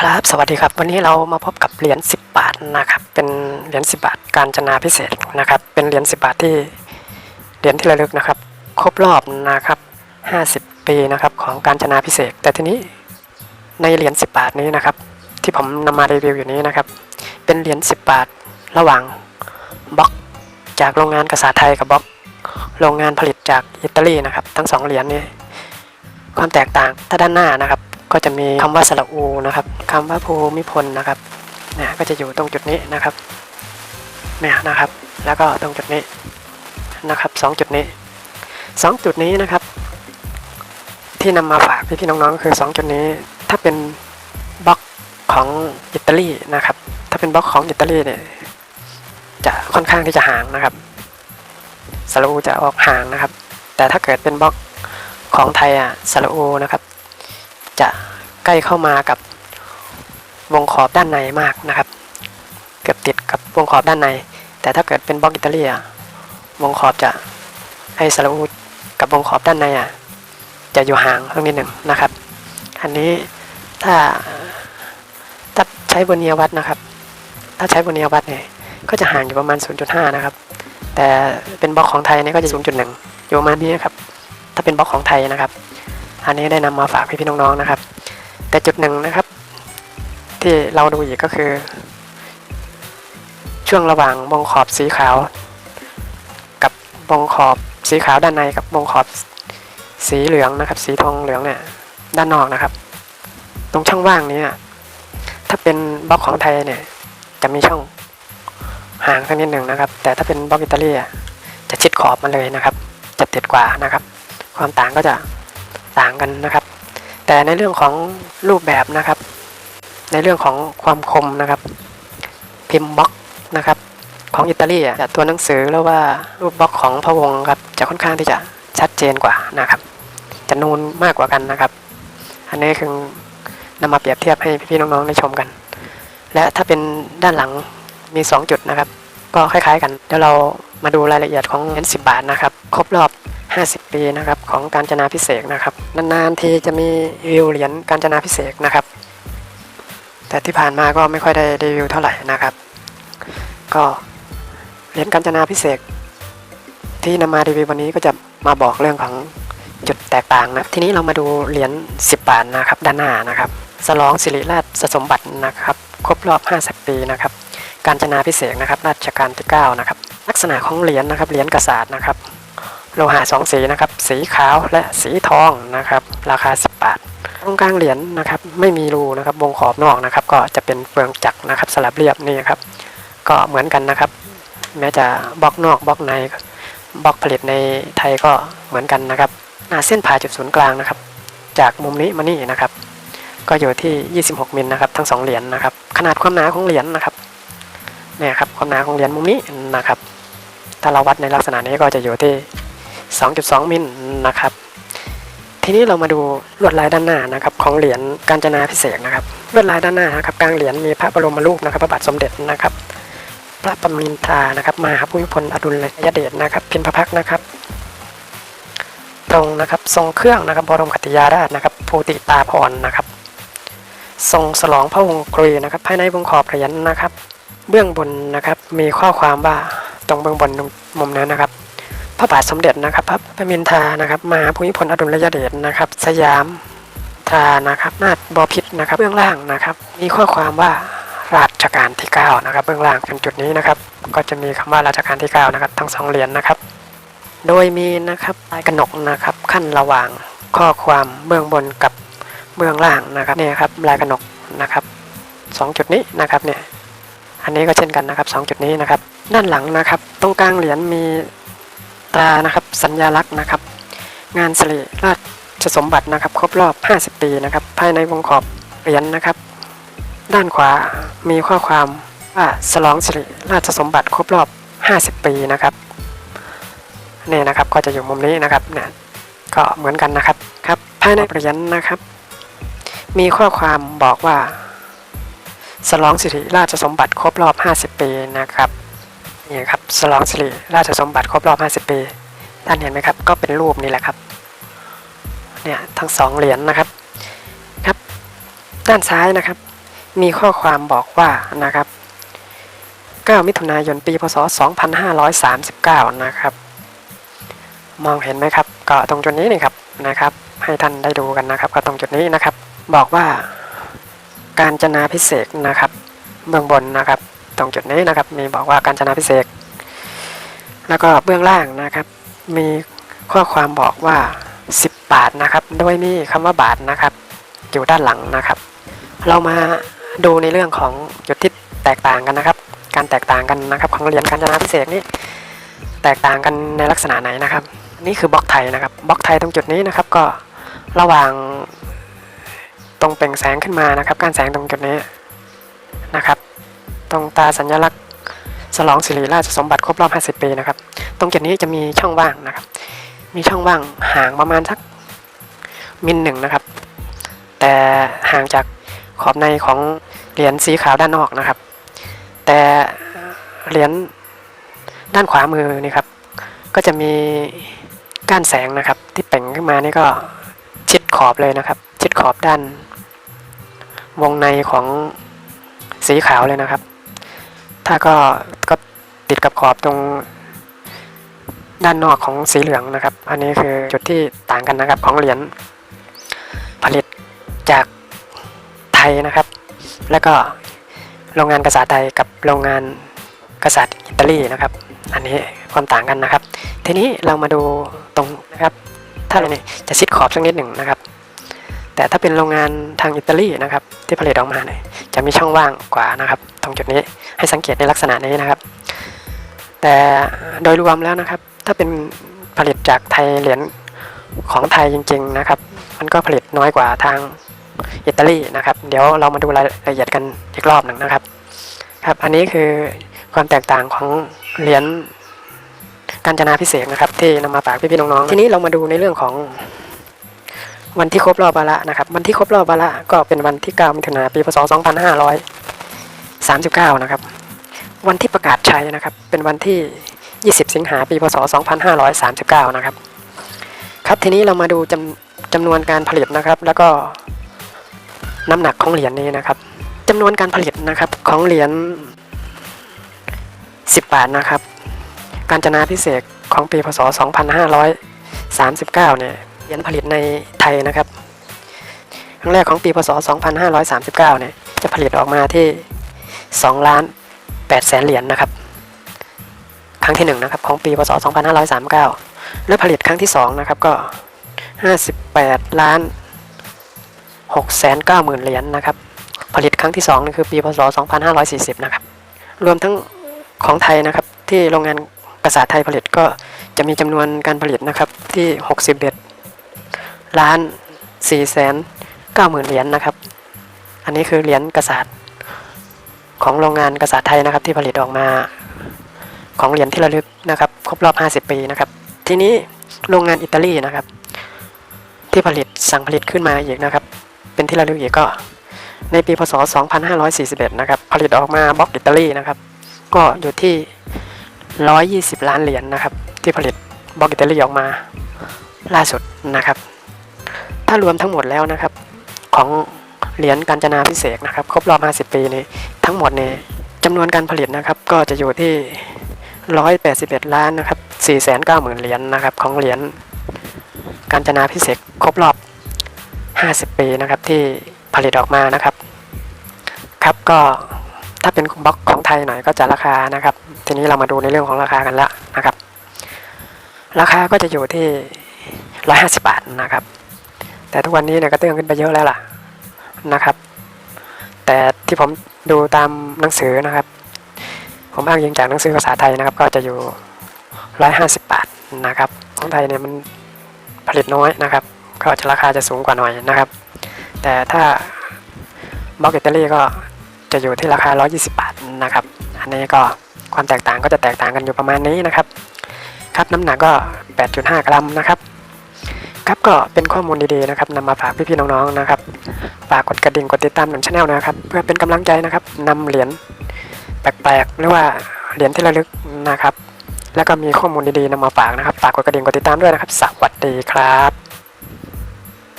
ครับ สวัสดีครับ วันนี้เรามาพบกับเหรียญ10 บาทนะครับ เป็นเหรียญ10 บาทการจนาพิเศษนะครับ เป็นเหรียญ10 บาทที่เหรียญที่ระลึกนะครับ ครบรอบนะครับ 50 ปีนะครับของการจนาพิเศษ แต่ทีนี้ในเหรียญ10 บาทนี้นะครับ ที่ผมนำมารีวิวอยู่นี้นะครับ เป็นเหรียญ10 บาทระหว่างบล็อกจากโรงงานกษาไทยกับบล็อกโรงงานผลิตจากอิตาลีนะครับ ทั้งสองเหรียญนี้ความแตกต่างถ้าด้านหน้านะครับ ก็จะมีคำว่าสระอูนะครับคำว่าภูมิพลนะครับเนี่ยก็จะอยู่ตรงจุดนี้นะครับเนี่ยนะครับ แล้วก็ตรงจุดนี้นะครับสองจุดนี้สองจุดนี้นะครับ ที่นำมาฝากพี่ๆน้องๆก็คือสองจุดนี้ ถ้าเป็นบล็อกของอิตาลีนะครับ ถ้าเป็นบล็อกของอิตาลีเนี่ยจะค่อนข้างที่จะห่างนะครับสระอูจะออกห่างนะครับ แต่ถ้าเกิดเป็นบล็อกของไทยอะสระอูนะครับ จะใกล้เข้ามากับวงขอบด้านในมากนะครับ เกือบติดกับวงขอบด้านใน แต่ถ้าเกิดเป็นบล็อกอิตาลีอะวงขอบจะไอสระอูกับวงขอบด้านในอะจะอยู่ห่างตรงนิดหนึ่งนะครับ อันนี้ถ้าถ้าใช้บนเนียวัดนะครับ ถ้าใช้บนเนียวัดเนี่ยก็จะห่างอยู่ประมาณ 0.5 นะครับ แต่เป็นบล็อกของไทยนี่ก็จะ 0.1 อยู่ประมาณนี้นะครับ ถ้าเป็นบล็อกของไทยนะครับ อันนี้ได้นำมาฝากพี่ๆน้องๆนะครับ แต่จุดหนึ่งนะครับ ที่เราดูอีกก็คือ ช่วงระหว่างวงขอบสีขาว กับวงขอบสีขาวด้านในกับวงขอบสีเหลืองนะครับ สีทองเหลืองเนี่ยด้านนอกนะครับ ตรงช่องว่างนี้ถ้าเป็นบล็อกของไทยเนี่ยจะมีช่องห่างสักนิดหนึ่งนะครับ แต่ถ้าเป็นบล็อกอิตาลีจะชิดขอบมาเลยนะครับ จะติดกว่านะครับ ความต่างก็จะ ต่างกันนะครับ แต่ในเรื่องของรูปแบบนะครับ ในเรื่องของความคมนะครับ พิมพ์บล็อกนะครับของอิตาลีอะตัวหนังสือหรือว่ารูปบล็อกของพระวงศ์ครับจะค่อนข้างที่จะชัดเจนกว่านะครับ จะนูนมากกว่ากันนะครับ อันนี้คือนำมาเปรียบเทียบให้พี่ๆน้องๆได้ชมกัน และถ้าเป็นด้านหลังมี 2 จุดนะครับ ก็คล้ายๆกัน เดี๋ยวเรามาดูรายละเอียดของเหรียญ10 บาทนะครับ ครบรอบ 50 ปีนะครับของการจนาพิเศษนะครับนานๆทีจะมีรีวิวเหรียญการจนาพิเศษนะครับ แต่ที่ผ่านมาก็ไม่ค่อยได้รีวิวเท่าไหร่นะครับ ก็เหรียญการจนาพิเศษที่นำมารีวิววันนี้ก็จะมาบอกเรื่องของจุดแตกต่างนะทีนี้เรามาดูเหรียญ10 บาทนะครับด้านหน้านะครับสลองสิริราชสมบัตินะครับครบรอบ 50 ปีนะครับการจนาพิเศษนะครับราชการที่ 9 นะครับ ลักษณะของเหรียญนะครับเหรียญกระสาดนะครับ โลหะสองสีนะครับ สีขาวและสีทองนะครับ ราคา 10 บาท ตรงกลางเหรียญนะครับ ไม่มีรูนะครับวงขอบนอกนะครับ ก็จะเป็นเฟืองจักรนะครับ สลับเรียบนี่ครับ ก็เหมือนกันนะครับ แม้จะบล็อกนอกบล็อกในบล็อกผลิตในไทยก็เหมือนกันนะครับหน้าเส้นผ่าจุดศูนย์กลางนะครับ จากมุมนี้มานี่นะครับ ก็อยู่ที่ 26มิลนะครับ ทั้งสองเหรียญนะครับ ขนาดความหนาของเหรียญนะครับเนี่ยครับความหนาของเหรียญมุมนี้นะครับ ถ้าเราวัดในลักษณะนี้ก็จะอยู่ที่ 2.2 มิลนะครับ ทีนี้เรามาดูลวดลายด้านหน้านะครับของเหรียญกาญจนาพิเศษนะครับลวดลายด้านหน้านะครับกลางเหรียญมีพระบรมรูปนะครับ พระบาทสมเด็จนะครับ พระประมินทรานะครับมหาภูมิพลอดุลยเดชนะครับพิมพพักนะครับตรงนะครับทรงเครื่องนะครับบรมคติยาราชนะครับภูติตาพรนะครับทรงฉลองพระวงศ์กรีนะครับ ภายในวงขอบเหรียญนะครับ เบื้องบนนะครับมีข้อความว่าตรงเบื้องบนมุมนั้นนะครับ พระบาทสมเด็จนะครับพระพมินทานะครับมหาภูมิพลอดุลยเดชนะครับ สยามทานะครับนาถบพิตรนะครับเบื้องล่างนะครับ มีข้อความว่าราชการที่ 9 นะครับ เบื้องล่างเป็นจุดนี้นะครับ ก็จะมีคำว่าราชการที่ 9 นะครับ ทั้งสองเหรียญนะครับ โดยมีนะครับลายกระหนกนะครับ ขั้นระหว่างข้อความเบื้องบนกับเบื้องล่างนะครับเนี่ยครับลายกระหนกนะครับสองจุดนี้นะครับเนี่ยอันนี้ก็เช่นกันนะครับสองจุดนี้นะครับ ด้านหลังนะครับ ตรงกลางเหรียญมี ตรานะครับสัญญลักษณ์นะครับ งานสิริราชสมบัตินะครับ ครบรอบ 50 ปีนะครับ ภายในวงขอบเหรียญนะครับ ด้านขวามีข้อความว่าฉลองสิริราชสมบัติครบรอบ 50 ปีนะครับนี่นะครับก็จะอยู่มุมนี้นะครับเนี่ยก็เหมือนกันนะครับครับภายในเหรียญนะครับ มีข้อความบอกว่าฉลองสิริราชสมบัติครบรอบ 50 ปีนะครับ นี่ครับฉลองสิริราชสมบัติครบรอบ 50 ปี ท่านเห็นไหมครับ ก็เป็นรูปนี่แหละครับ เนี่ยทั้งสองเหรียญนะครับ ครับ ด้านซ้ายนะครับ มีข้อความบอกว่านะครับ 9 มิถุนายนปี พศ 2539 นะครับ มองเห็นไหมครับ ก็ตรงจุดนี้นี่ครับนะครับ ให้ท่านได้ดูกันนะครับ ก็ตรงจุดนี้นะครับ บอกว่าการจนาพิเศษนะครับ เบื้องบนนะครับ ตรงจุดนี้นะครับ มีบอกว่าการจนาพิเศษ แล้วก็เบื้องล่างนะครับ มีข้อความบอกว่า 10 บาทนะครับ โดยมีคำว่าบาทนะครับ อยู่ด้านหลังนะครับ เรามาดูในเรื่องของจุดที่แตกต่างกันนะครับ การแตกต่างกันนะครับ ของเหรียญการจนาพิเศษนี่แตกต่างกันในลักษณะไหนนะครับ นี่คือบล็อกไทยนะครับบล็อกไทยตรงจุดนี้นะครับก็ระหว่างตรงเปล่งแสงขึ้นมานะครับ การแสงตรงจุดนี้นะครับ ตรงตาสัญลักษณ์ฉลองสิริราชสมบัติครบรอบ 50 ปีนะครับ ตรงจุดนี้จะมีช่องว่างนะครับ มีช่องว่างห่างประมาณสักมิลหนึ่งนะครับ แต่ห่างจากขอบในของเหรียญสีขาวด้านนอกนะครับ แต่เหรียญด้านขวามือนี่ครับ ก็จะมีก้านแสงนะครับ ที่เป่งขึ้นมานี่ก็ชิดขอบเลยนะครับ ชิดขอบด้าน วงในของสีขาวเลยนะครับ ถ้าก็ก็ติดกับขอบตรงด้านนอกของสีเหลืองนะครับ อันนี้คือจุดที่ต่างกันนะครับของเหรียญผลิตจากไทยนะครับ แล้วก็โรงงานกษัตริย์ไทยกับโรงงานกษัตริย์อิตาลีนะครับ อันนี้ความต่างกันนะครับ ทีนี้เรามาดูตรงนะครับ ถ้าเราเนี่ยจะซิดขอบสักนิดหนึ่งนะครับ แต่ถ้าเป็นโรงงานทางอิตาลีนะครับที่ผลิตออกมาเนี่ยจะมีช่องว่างกว่านะครับ ตรงจุดนี้ให้สังเกตในลักษณะนี้นะครับ แต่โดยรวมแล้วนะครับ ถ้าเป็นผลิตจากไทยเหรียญของไทยจริง ๆนะครับ มันก็ผลิตน้อยกว่าทางอิตาลีนะครับ เดี๋ยวเรามาดูรายละเอียดกันอีกรอบหนึ่งนะครับ ครับอันนี้คือความแตกต่างของเหรียญการจนาพิเศษนะครับ ที่นำมาฝากพี่ๆน้องๆทีนี้เรามาดูในเรื่องของ วันที่ครบรอบวาระนะครับ วันที่ครบรอบวาระก็เป็นวันที่9มิถุนายนปีพศ 2539 นะครับ วันที่ประกาศใช้นะครับ เป็นวันที่ 20 สิงหาปีพศ 2539 นะครับ ครับทีนี้เรามาดูจำจำนวนการผลิตนะครับ แล้วก็น้ำหนักของเหรียญนี้นะครับจำนวนการผลิตนะครับของเหรียญ10 บาทนะครับ การจนาพิเศษของปีพศ 2539 เนี่ย เหรียญผลิตในไทยนะครับครั้งแรกของปีพศ 2539 เนี่ยจะผลิตออกมาที่2ล้าน8แสนเหรียญนะครับ ครั้งที่1นะครับของปีพศ 2539 และผลิตครั้งที่2นะครับก็ 58 ล้าน6แสน9หมื่นเหรียญนะครับ ผลิตครั้งที่2นี่คือปีพศ 2540 นะครับ รวมทั้งของไทยนะครับที่โรงงานกษาไทยผลิตก็จะมีจำนวนการผลิตนะครับที่ 61 ล้าน4แสน9หมื่นเหรียญนะครับ อันนี้คือเหรียญกษาตของโรงงานกษาไทยนะครับที่ผลิตออกมาของเหรียญที่ระลึกนะครับครบรอบ 50 ปีนะครับ ทีนี้โรงงานอิตาลีนะครับ ที่ผลิตสั่งผลิตขึ้นมาอีกนะครับ เป็นที่ระลึกอีกก็ ในปีพศ 2541 นะครับ ผลิตออกมาบล็อกอิตาลีนะครับ ก็อยู่ที่ 120 ล้านเหรียญนะครับ ที่ผลิตบล็อกอิตาลีออกมาล่าสุดนะครับ ถ้ารวมทั้งหมดแล้วนะครับ ของเหรียญการจนาพิเศษนะครับ ครบรอบ 50 ปีนี้ทั้งหมดเนี่ยจำนวนการผลิตนะครับก็จะอยู่ที่ 181 ล้านนะครับ490,000 เหรียญนะครับของเหรียญการจนาพิเศษครบรอบ 50 ปีนะครับที่ผลิตออกมานะครับ ครับก็ถ้าเป็นบล็อกของไทยหน่อยก็จะราคานะครับ ทีนี้เรามาดูในเรื่องของราคากันละนะครับ ราคาก็จะอยู่ที่ 150 บาทนะครับ แต่ทุกวันนี้เนี่ยก็เตื้องขึ้นไปเยอะแล้วล่ะนะครับ แต่ที่ผมดูตามหนังสือนะครับ ผมอ้างอิงจากหนังสือภาษาไทยนะครับ ก็จะอยู่150บาทนะครับ ของไทยเนี่ยมันผลิตน้อยนะครับ ก็จะราคาจะสูงกว่าหน่อยนะครับ แต่ถ้าบล็อกอิตาลีก็จะอยู่ที่ราคา 120 บาทนะครับ อันนี้ก็ความแตกต่างก็จะแตกต่างกันอยู่ประมาณนี้นะครับ ครับน้ำหนักก็ 8.5 กรัมนะครับ ครับก็เป็นข้อมูลดีๆนะครับนำมาฝากพี่ๆน้องๆนะครับฝากกดกระดิ่งกดติดตามหนุนชาแนลนะครับเพื่อเป็นกำลังใจนะครับนำเหรียญแปลกๆหรือว่าเหรียญที่ระลึกนะครับ แล้วก็มีข้อมูลดีๆนำมาฝากนะครับฝากกดกระดิ่งกดติดตามด้วยนะครับ สวัสดีครับ